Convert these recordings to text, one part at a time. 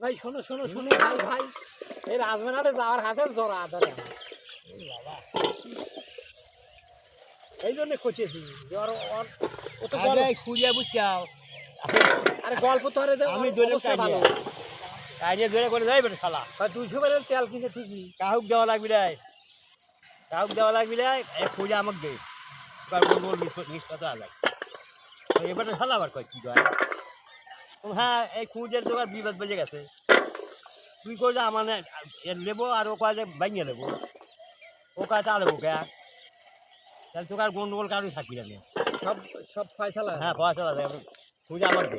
ভাই শোনো শোনো শোনো ভাই ভাই। এই রাজমেনাটে যাওয়ার হাতে জোড়া এই জন্য ওর- ও তো খুঁজে বুঝছাও আরে গল্প তো আরে আমি ধরে ভালো। কাজে ধরে করে যাই বেটা শালা। তেল কিনে ঠিকই। কাহুক দেওয়া লাগবি রে। কাহুক দেওয়া লাগবি রে এই খুঁজে আমাকে দে। এবার বলব নিষ্পাত এবার শালা আবার কয় কি ও হ্যাঁ এই খুঁজের তোমার বিবাদ বেজে গেছে। তুই কই যে আমার এর নেব আর ও কয় যে ভাঙিয়ে নেব। ও কয় তা দেবো কে? তাহলে তোকে আর গন্ডগোল কারোই থাকবি না সব সব ফয়সালা? হ্যাঁ পয়সা লাগে খুঁজে আমার দে।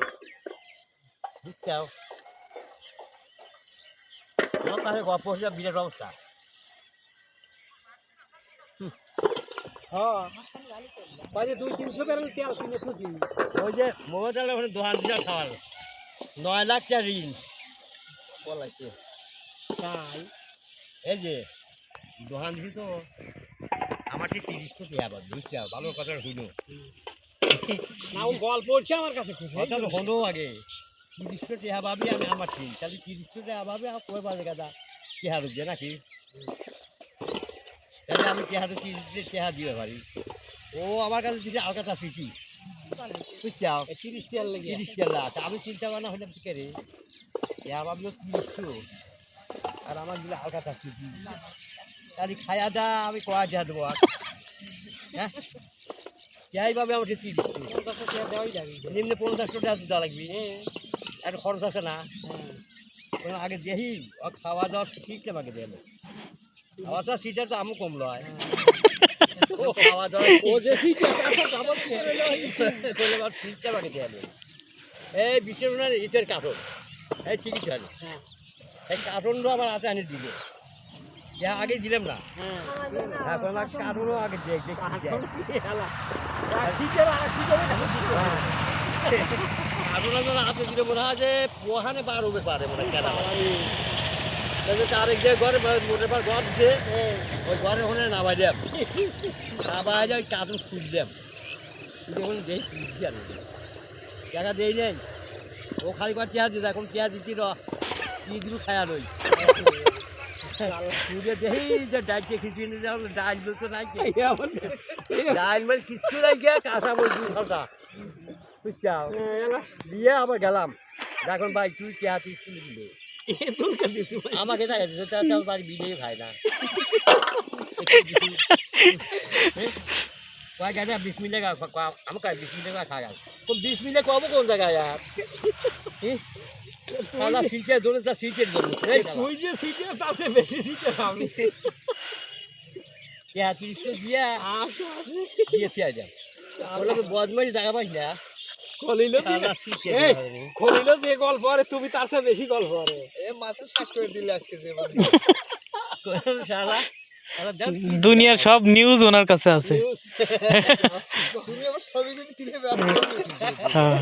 বুঝছাও আমার কাছে গল্প হচ্ছে বিরাট অবস্থা হ্যাঁ দুই তিনশো বেলের তেল কিনে খুঁজি ওই যে মোবাইল ওখানে দোকান দিয়ে খাওয়ার। নয় লাখ টাকা ঋণ। বলাইছে তাই? এই যে দোকান তো। আমার ঠিক তিরিশ কোটি আবার বুঝতে হবে ভালো কথা হইল। না ও গল্প হচ্ছে আমার কাছে কথা হলো আগে। তিরিশ কোটি ভাবি আমি আমার ঠিক তাহলে তিরিশ কোটি ভাবে আর কয় বাজে গাদা টেহা রুখবে নাকি? তাহলে আমি টেহাটা তিরিশ টেহা দিতে পারি। ও আমার কাছে দিছে আলকাটা সিটি। বুঝছাও তিরিশ লেগে। তিরিশ তা আমি চিন্তা ভাবনা হইলাম কি করে ভাবলো তিরিশশো আর আমার তাহলে খায়াটা আমি কয়া যা দেবো হ্যাঁ? যাইভাবে তিরিশশো পঞ্চাশ টাকা দেওয়াই যাবে নিম্নে পঞ্চাশ টাকা দেওয়া লাগবে। খরচ আছে না। হ্যাঁ। আগে দেখি খাওয়া দাওয়ার সিটটা আমাকে দেবে সিটটা তো আমি কম লয় ও খাওয়া ও যে লয়। সিটটা দেবে এই বিশেষ ইটের কাঠন এই চলে হ্যাঁ। এই কার্টুনটা আমার হাতে আনি দিলে। যা আগে দিলাম না। হ্যাঁ। আর আগে দেখ দেখ যখন হাতে দিলে মনে হয় যে ওখানে বার হবে পারে মনে হয় আরেক যে ঘরে পর ঘর দিচ্ছে ওই ঘরে ওখানে নামাই দেব নামাই দিয়ে ওই কার্টুন খুঁজ দেব যখন দেই খুঁজ জানি টাকা দেই নেই। ও খালি করে চেয়ার দিতে এখন দিচ্ছি র। কি দিব খায়া নই খুঁজে দেই যে ডাইকে খিচিয়ে যাও ডাইল তো নাই ডাইল মানে কিচ্ছু নাই গিয়া কাঁচা বলছি সদা বুঝছাও? দিয়ে আবার গেলাম। এখন ভাই তুই চেয়ার তুই দিলে। আমাকে দেখা তার বাড়ি বিলেই খায় না। কয় বিশ মিনিটে আমি কয় বিশ মিনিটে খা গেল বিশ মিনিটে কব কোন জায়গায় আর সালা সিটের জন্য তার সিটের তুই যে শীতের তার চেয়ে বেশি চেয়ার তিরিশে দিয়ে দিয়ে বলে তো বদমাইশ জায়গা পাইস না। খলিল খলিল যে গল্প আরে তুমি তার সাথে বেশি গল্প আরে। শালা শালা দেখ। দুনিয়ার সব নিউজ ওনার কাছে আছে। হ্যাঁ।